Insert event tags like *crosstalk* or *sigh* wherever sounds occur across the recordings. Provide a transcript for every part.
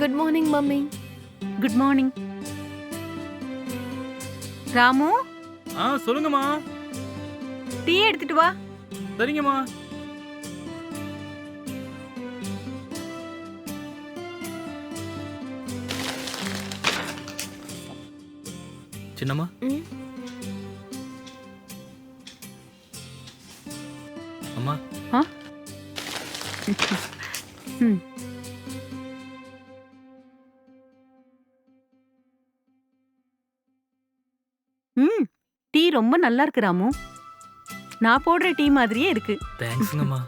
Good morning mummy good morning Ramu? ஆ சொல்லுங்கம்மா. Tea எடுத்துட்டு வா. சரிங்கம்மா. சின்னம்மா. அம்மா. *laughs* ம் ம். ரொம்ப நல்லா இருக்கு ராமு. நான் போடுற டீ மாதிரியே இருக்கு. தேங்க்ஸுங்கம்மா.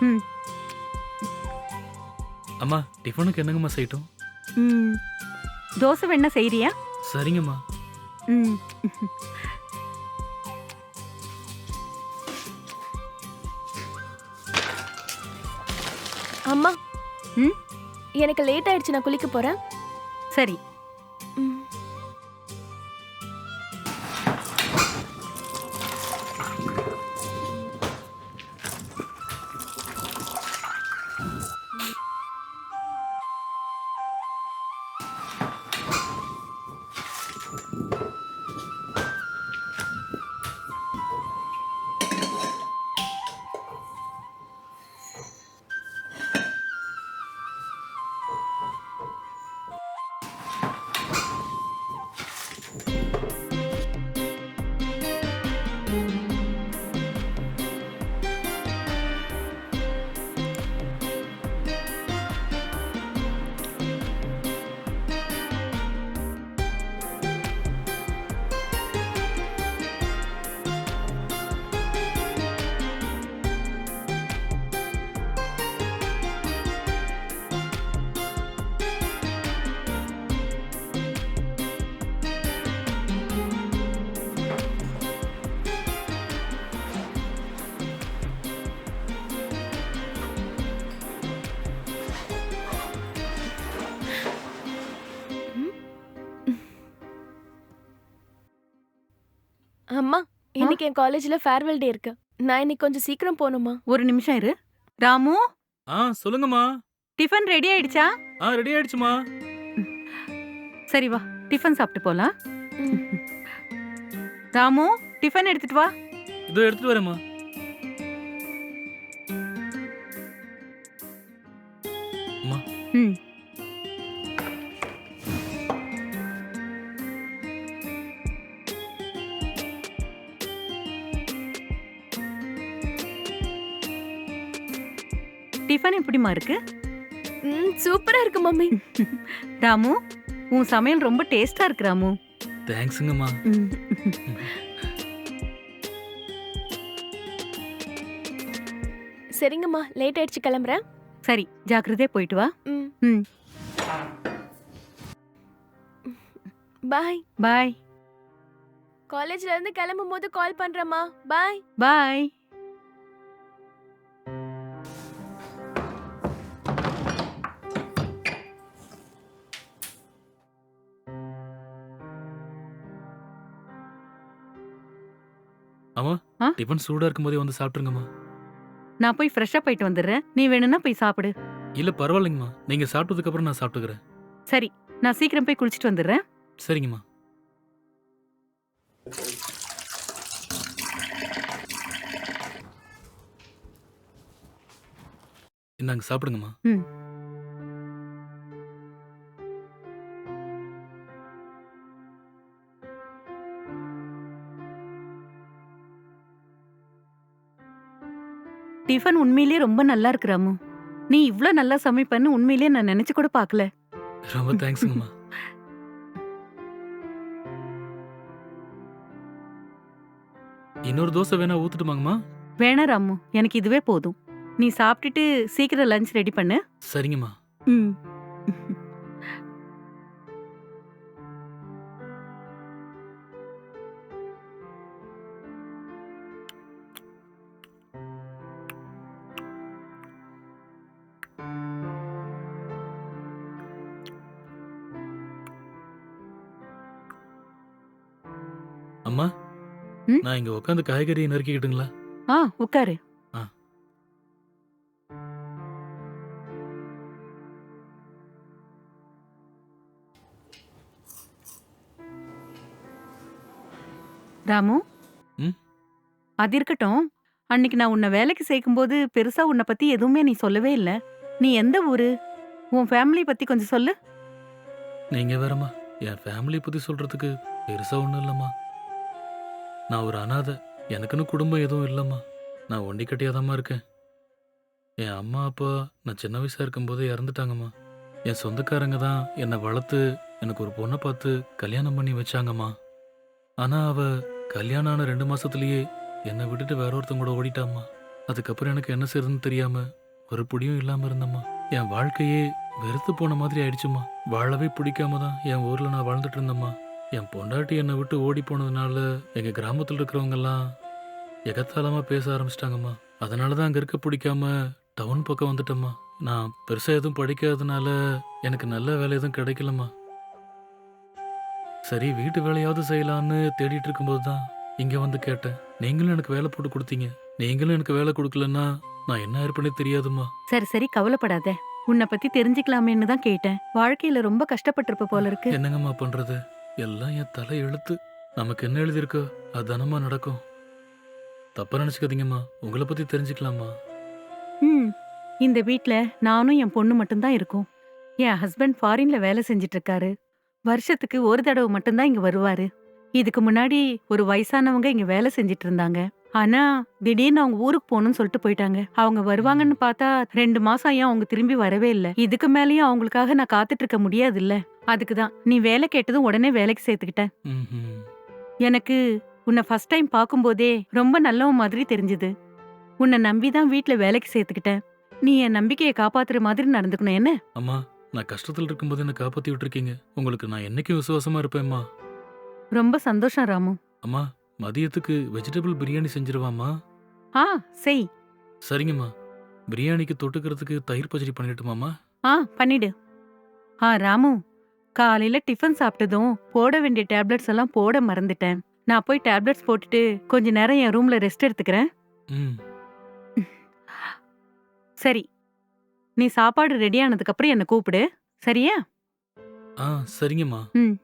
ம். அம்மா டிஃபனுக்கு என்னங்கம்மா செய்யட்டும்? ம். தோசை வேணா செய்றியா? சரிங்கம்மா. ம். அம்மா. ம்? எனக்கு லேட் ஆயிடுச்சு நான் குளிக்க போறேன். சரி. ம். அம்மா இன்னைக்கு என் காலேஜ்ல ஃபேர்வெல் டே இருக்கு. நான் இன்னைக்கு கொஞ்சம் சீக்கிரம் போகணுமா ஒரு நிமிஷம் இரு. ராமு? ஆ சொல்லுங்கம்மா. டிஃபன் ரெடி ஆயிடுச்சா? ஆ ரெடி ஆயிடுச்சுமா சரி வா டிஃபன் சாப்பிட்டு போலாம். ராமு டிஃபன் எடுத்துட்டு வா. இதோ எடுத்துட்டு வரேம்மா. டிஃபன் எப்படிமா இருக்கு? ம் சூப்பரா இருக்கு மம்மி. *laughs* ராமு உன் சமையல் ரொம்ப டேஸ்டா இருக்கு ராமு. தேங்க்ஸுங்கம்மா. சரிங்கம்மா லேட் ஆயிடுச்சு கிளம்புறேன். சரி ஜாக்கிரதையா போயிட்டு வா. ம். ம். பாய். பாய். காலேஜ்ல இருந்து கிளம்பும் போது கால் பண்றேம்மா. பாய். பாய். அம்மா ஆ? டிஃபன் சூடா இருக்கும்போதே வந்து சாப்பிட்டுருங்கம்மா. நான் போய் ஃப்ரெஷ்ஷா போயிட்டு வந்துடுறேன். நீ வேணும்னா போய் சாப்பிடு. இல்ல பரவாயில்லைங்கம்மா. நீங்க சாப்பிட்டதுக்கு அப்புறம் நான் சாப்பிட்டுக்கிறேன். சரி நான் சீக்கிரம் போய் குளிச்சிட்டு வந்துடுறேன். சரிங்கம்மா. இந்தாங்க சாப்பிடுங்கம்மா. ம். டிஃபன் உண்மையிலேயே ரொம்ப நல்லா இருக்கு ராமு. நீ இவ்ளோ நல்லா சமைப்பன்னு உண்மையிலேயே நான் நினைச்சு கூட பார்க்கல ரொம்ப தேங்க்ஸுங்கம்மா. இன்னொரு தோசை வேணா ஊத்துட்டுமாங்கம்மா? வேணா ராமு. எனக்கு இதுவே போதும். நீ சாப்பிட்டுட்டு சீக்கிரம் லஞ்ச் ரெடி பண்ணு. சரிங்கம்மா. ம். அம்மா ம்? நான் இங்க உட்காந்து காய்கறி நறுக்கிக்கிட்டுங்களா? ஆ உட்காரு ஆ. ராமு? ம்? அது இருக்கட்டும். அன்னைக்கு நான் உன்னை வேலைக்கு சேர்க்கும்போது பெருசா உன்னை பத்தி எதுவுமே நீ சொல்லவே இல்ல. நீ எந்த ஊரு? உன் ஃபேமிலி பத்தி கொஞ்சம் சொல்லு. நீங்க வேறம்மா. என் ஃபேமிலி பத்தி சொல்றதுக்கு பெருசா ஒண்ணும் இல்லம்மா. நான் ஒரு அனாதை. எனக்குன்னு குடும்பம் எதுவும் இல்லைம்மா. நான் ஒண்டி கட்டியாதாம்மா இருக்கேன். என் அம்மா அப்பா நான் சின்ன வயசாக இருக்கும்போது இறந்துட்டாங்கம்மா. என் சொந்தக்காரங்க தான் என்னை வளர்த்து எனக்கு ஒரு பொண்ணை பார்த்து கல்யாணம் பண்ணி வச்சாங்கம்மா. ஆனால் அவ கல்யாணம் ஆன ரெண்டு மாசத்துலயே என்னை விட்டுட்டு வேற ஒருத்தங்க கூட ஓடிட்டாம்மா. அதுக்கப்புறம் எனக்கு என்ன செய்யறதுன்னு தெரியாம ஒரு புடியும் இல்லாம இருந்தம்மா. என் வாழ்க்கையே வெறுத்து போன மாதிரி ஆயிடுச்சுமா வாழவே பிடிக்காம தான் என் ஊர்ல நான் வாழ்ந்துட்டு இருந்தேம்மா. என் பொண்டாட்டி என்னை விட்டு ஓடி போனதுனால எங்க கிராமத்துல இருக்கிறவங்க எல்லாம் எகத்தாளமா பேச ஆரம்பிச்சிட்டாங்கம்மா. அதனால தான் அங்க இருக்க பிடிக்காம டவுன் பக்கம் வந்துட்டேம்மா. நான் பெருசா எதுவும் படிக்காததுனால எனக்கு நல்ல வேலை எதுவும் கிடைக்கலம்மா. சரி வீட்டு வேலையாவது செய்யலான்னு தேடிட்டு இருக்கும்போது தான் இங்க வந்து கேட்டேன். நீங்களும் எனக்கு வேலை போட்டு கொடுத்தீங்க. நீங்களும் எனக்கு வேலை கொடுக்கலன்னா நான் என்ன இருப்பேனே தெரியாதும்மா. சரி சரி கவலைப்படாத. உன்னை பத்தி தெரிஞ்சுக்கலாமேன்னு தான் கேட்டேன். வாழ்க்கையில ரொம்ப கஷ்டப்பட்டிருப்ப போல இருக்கு. என்னங்கம்மா பண்றது? எல்லாம் என் தலை எழுத்து நமக்கு என்ன எழுதியிருக்கோ? அதுதானம்மா நடக்கும். தப்பா நினைச்சுக்காதீங்கம்மா. உங்களை பத்தி தெரிஞ்சுக்கலாமா ம். இந்த வீட்ல நானும் என் பொண்ணு மட்டும்தான் இருக்கோம். என் ஹஸ்பண்ட் ஃபாரின்ல வேலை செஞ்சுட்டு இருக்காரு வருஷத்துக்கு ஒரு தடவை மட்டும்தான் இங்க வருவாரு. இதுக்கு முன்னாடி ஒரு வயசானவங்க இங்க வேலை செஞ்சுட்டு இருந்தாங்க ஆனா திடீர்னு அவங்க ஊருக்கு போகணும்னு சொல்லிட்டு போயிட்டாங்க. அவங்க வருவாங்கன்னு பார்த்தா ரெண்டு மாசம் ஏன் அவங்க திரும்பி வரவே இல்ல. இதுக்கு மேலயும் அவங்களுக்காக நான் காத்துட்டு இருக்க முடியாது இல்ல அதுக்கு தான். நீ வேலை கேட்டதும் உடனே வேலைக்கு சேர்த்துக்கிட்டேன். எனக்கு உன்னை ஃபர்ஸ்ட் டைம் பார்க்கும்போதே ரொம்ப நல்லவன் மாதிரி தெரிஞ்சது. உன்னை நம்பி தான் வீட்ல வேலைக்கு சேர்த்துக்கிட்டேன். நீ என் நம்பிக்கையை காப்பாத்துற மாதிரி நடந்துக்கணும். என்ன? அம்மா நான் கஷ்டத்துல இருக்கும்போது என்ன காப்பாத்தி விட்டுருக்கீங்க. உங்களுக்கு நான் என்னைக்கும் விசுவாசமா இருப்பேம்மா. ரொம்ப சந்தோஷம் ராமு. அம்மா மதியத்துக்கு வெஜிடபிள் பிரியாணி செஞ்சிருவாம்மா? ஆ செய். சரிங்கம்மா. பிரியாணிக்கு தொட்டுக்கிறதுக்கு தயிர் பச்சடி பண்ணிட்டுமாம்மா ஆ பண்ணிடு. ஆ ராமு காலையில டிஃபன் சாப்பிட்டதும் போட வேண்டிய டேப்லெட்ஸ் எல்லாம் போட மறந்துட்டேன். நான் போய் டேப்லெட்ஸ் போட்டுட்டு கொஞ்ச நேரம் என் ரூம்ல ரெஸ்ட் எடுத்துக்கிறேன். ம். சரி. நீ சாப்பாடு ரெடி ஆனதுக்கு அப்புறம் என்ன கூப்பிடு. சரியா? ஆ சரிங்கம்மா. ம்.